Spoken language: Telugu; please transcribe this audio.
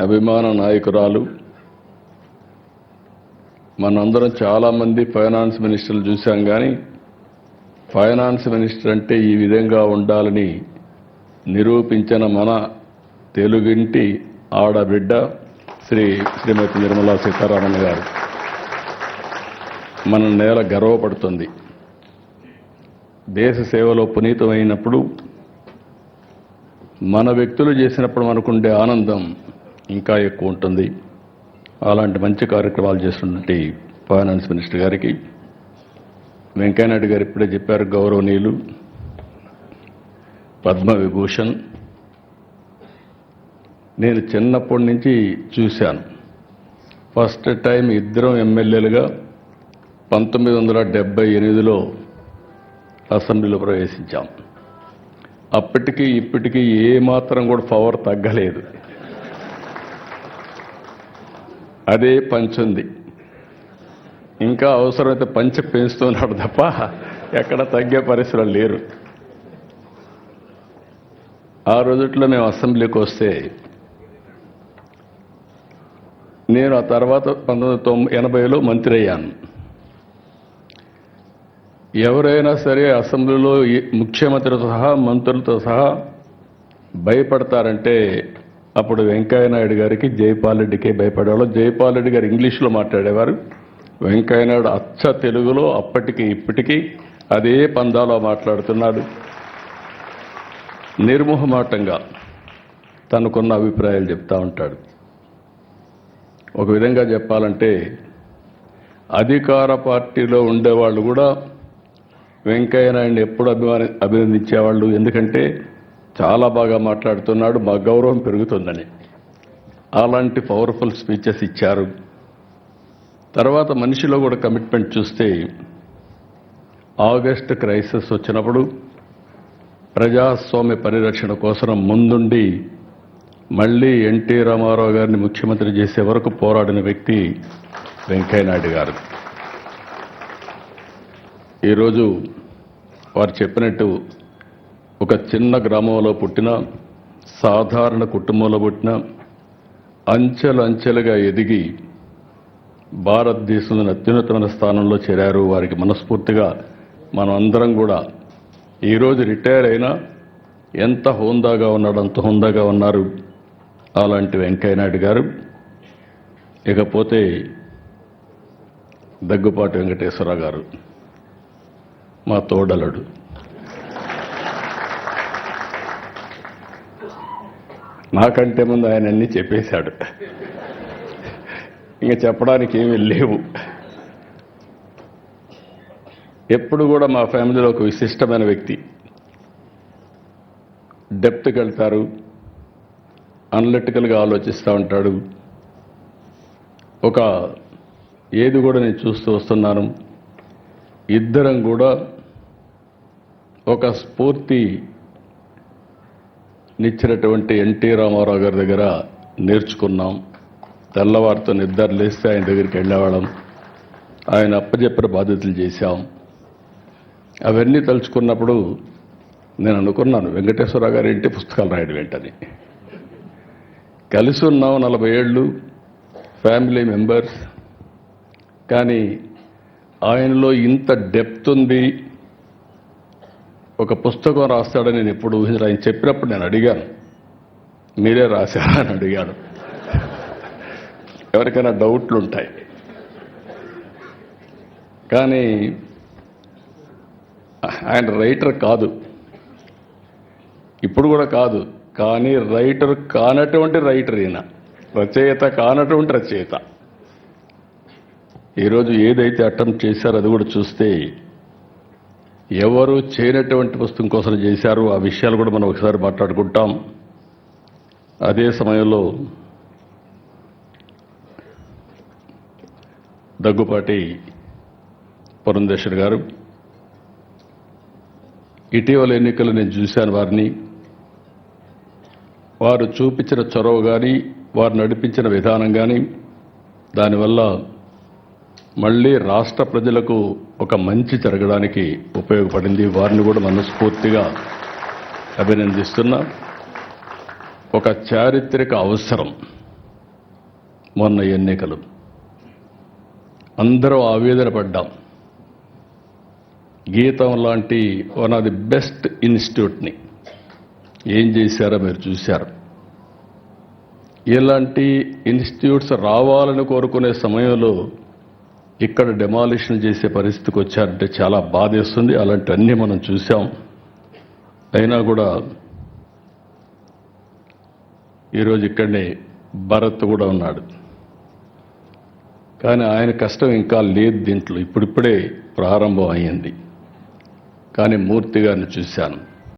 అభిమాన నాయకురాలు. మనందరం చాలామంది ఫైనాన్స్ మినిస్టర్లు చూశాం కానీ ఫైనాన్స్ మినిస్టర్ అంటే ఈ విధంగా ఉండాలని నిరూపించిన మన తెలుగింటి ఆడబిడ్డ శ్రీ శ్రీమతి నిర్మలా సీతారామన్ గారు. మన నేల గర్వపడుతుంది. దేశ సేవలో పునీతమైనప్పుడు మన వ్యక్తులు చేసినప్పుడు మనకుండే ఆనందం ఇంకా ఎక్కువ ఉంటుంది. అలాంటి మంచి కార్యక్రమాలు చేస్తున్నటువంటి ఫైనాన్స్ మినిస్టర్ గారికి. వెంకయ్యనాయుడు గారు ఇప్పుడే చెప్పారు గౌరవనీయులు పద్మ విభూషణ్. నేను చిన్నప్పటి నుంచి చూశాను. ఫస్ట్ టైం ఇద్దరం ఎమ్మెల్యేలుగా పంతొమ్మిది వందల డెబ్బై ఎనిమిదిలో అసెంబ్లీలో ప్రవేశించాం. అప్పటికి ఇప్పటికీ ఏమాత్రం కూడా పవర్ తగ్గలేదు. అదే పంచుంది ఇంకా అవసరమైతే పంచ పెంచుతున్నాడు తప్ప ఎక్కడ తగ్గే పరిస్థితులు లేరు. ఆ రోజుట్లో మేము అసెంబ్లీకి వస్తే నేను ఆ తర్వాత పంతొమ్మిది తొంభై ఎనభైలో మంత్రి అయ్యాను. ఎవరైనా సరే అసెంబ్లీలో ముఖ్యమంత్రితో సహా మంత్రులతో సహా భయపడతారంటే అప్పుడు వెంకయ్యనాయుడు గారికి జైపాల్ రెడ్డికే భయపడేవాళ్ళు. జైపాల్ రెడ్డి గారు ఇంగ్లీష్లో మాట్లాడేవారు. వెంకయ్యనాయుడు అచ్చ తెలుగులో అప్పటికి ఇప్పటికీ అదే పందాలో మాట్లాడుతున్నాడు. నిర్మోహమాటంగా తనకున్న అభిప్రాయాలు చెప్తా ఉంటాడు. ఒక విధంగా చెప్పాలంటే అధికార పార్టీలో ఉండేవాళ్ళు కూడా వెంకయ్య నాయుడిని ఎప్పుడు అభిమాని అభినందించేవాళ్ళు. ఎందుకంటే చాలా బాగా మాట్లాడుతున్నాడు మా గౌరవం పెరుగుతుందని. అలాంటి పవర్ఫుల్ స్పీచెస్ ఇచ్చారు. తర్వాత మనిషిలో కూడా కమిట్మెంట్ చూస్తే ఆగస్ట్ క్రైసిస్ వచ్చినప్పుడు ప్రజాస్వామ్య పరిరక్షణ కోసం ముందుండి మళ్ళీ ఎన్టీ రామారావు గారిని ముఖ్యమంత్రి చేసే వరకు పోరాడిన వ్యక్తి వెంకయ్యనాయుడు గారు. ఈరోజు వారు చెప్పినట్టు ఒక చిన్న గ్రామంలో పుట్టిన సాధారణ కుటుంబంలో పుట్టిన అంచెలంచెలుగా ఎదిగి భారతదేశంలోని అత్యున్నతమైన స్థానంలో చేరారు వారికి మనస్ఫూర్తిగా మనం అందరం కూడా ఈరోజు రిటైర్ అయినా ఎంత హోందాగా ఉన్నాడు అంత హోందాగా ఉన్నారు అలాంటి వెంకయ్యనాయుడు గారు. ఇకపోతే దగ్గుపాటి వెంకటేశ్వరరావు గారు మా తోడలుడు నాకంటే ముందు ఆయన అన్నీ చెప్పేశాడు. ఇంకా చెప్పడానికి ఏమీ లేవు. ఎప్పుడు కూడా మా ఫ్యామిలీలో ఒక విశిష్టమైన వ్యక్తి. డెప్త్కి వెళ్తారు అనలిటికల్గా ఆలోచిస్తూ ఉంటాడు. ఒక ఏది కూడా నేను చూస్తూ వస్తున్నాను. ఇద్దరం కూడా ఒక స్ఫూర్తి నిచ్చినటువంటి ఎన్టీ రామారావు గారి దగ్గర నేర్చుకున్నాం. తెల్లవారితో నిద్ర లేస్తే ఆయన దగ్గరికి వెళ్ళేవాళ్ళం. ఆయన అప్పచెప్పిన బాధ్యతలు చేశాం. అవన్నీ తలుచుకున్నప్పుడు నేను అనుకున్నాను వెంకటేశ్వరరావు గారు ఏంటి పుస్తకాలు రాయడం ఏంటని కలిసి ఉన్నాం నలభై ఏళ్ళు ఫ్యామిలీ మెంబర్స్. కానీ ఆయనలో ఇంత డెప్త్ ఉంది ఒక పుస్తకం రాస్తాడని నేను ఎప్పుడు ఊహించిన ఆయన చెప్పినప్పుడు నేను అడిగాను. మీరే రాశారా అని అడిగాను ఎవరికైనా డౌట్లు ఉంటాయి కానీ ఆయన రైటర్ కాదు. ఇప్పుడు కూడా కాదు. కానీ రైటర్ కానటువంటి రైటర్ ఈయన. రచయిత కానటువంటి రచయిత. ఈరోజు ఏదైతే అటెంప్ట్ చేశారో అది కూడా చూస్తే ఎవరు చేయనటువంటి పుస్తకం కోసం చేశారు ఆ విషయాలు కూడా మనం ఒకసారి మాట్లాడుకుంటాం. అదే సమయంలో దగ్గుపాటి పురంధేశ్వర్ గారు ఇటీవల ఎన్నికలు నేను చూశాను వారిని. వారు చూపించిన చొరవ కానీ వారు నడిపించిన విధానం కానీ దానివల్ల మళ్ళీ రాష్ట్ర ప్రజలకు ఒక మంచి జరగడానికి ఉపయోగపడింది. వారిని కూడా మనస్ఫూర్తిగా అభినందిస్తున్నా. ఒక చారిత్రక అవసరం మొన్న ఎన్నికలు. అందరూ ఆవేదన పడ్డాం. గీతం లాంటి వన్ ఆఫ్ ది బెస్ట్ ఇన్స్టిట్యూట్ని ఏం చేశారో మీరు చూశారు. ఇలాంటి ఇన్స్టిట్యూట్స్ రావాలని కోరుకునే సమయంలో ఇక్కడ డెమాలిషన్ చేసే పరిస్థితికి వచ్చారంటే చాలా బాధేస్తుంది. అలాంటివన్నీ మనం చూసాం అయినా కూడా ఈరోజు ఇక్కడనే భరత్ కూడా ఉన్నాడు. కానీ ఆయన కష్టం ఇంకా లేదు దీంట్లో. ఇప్పుడిప్పుడే ప్రారంభం అయ్యింది. కానీ మూర్తి గారిని చూశాను.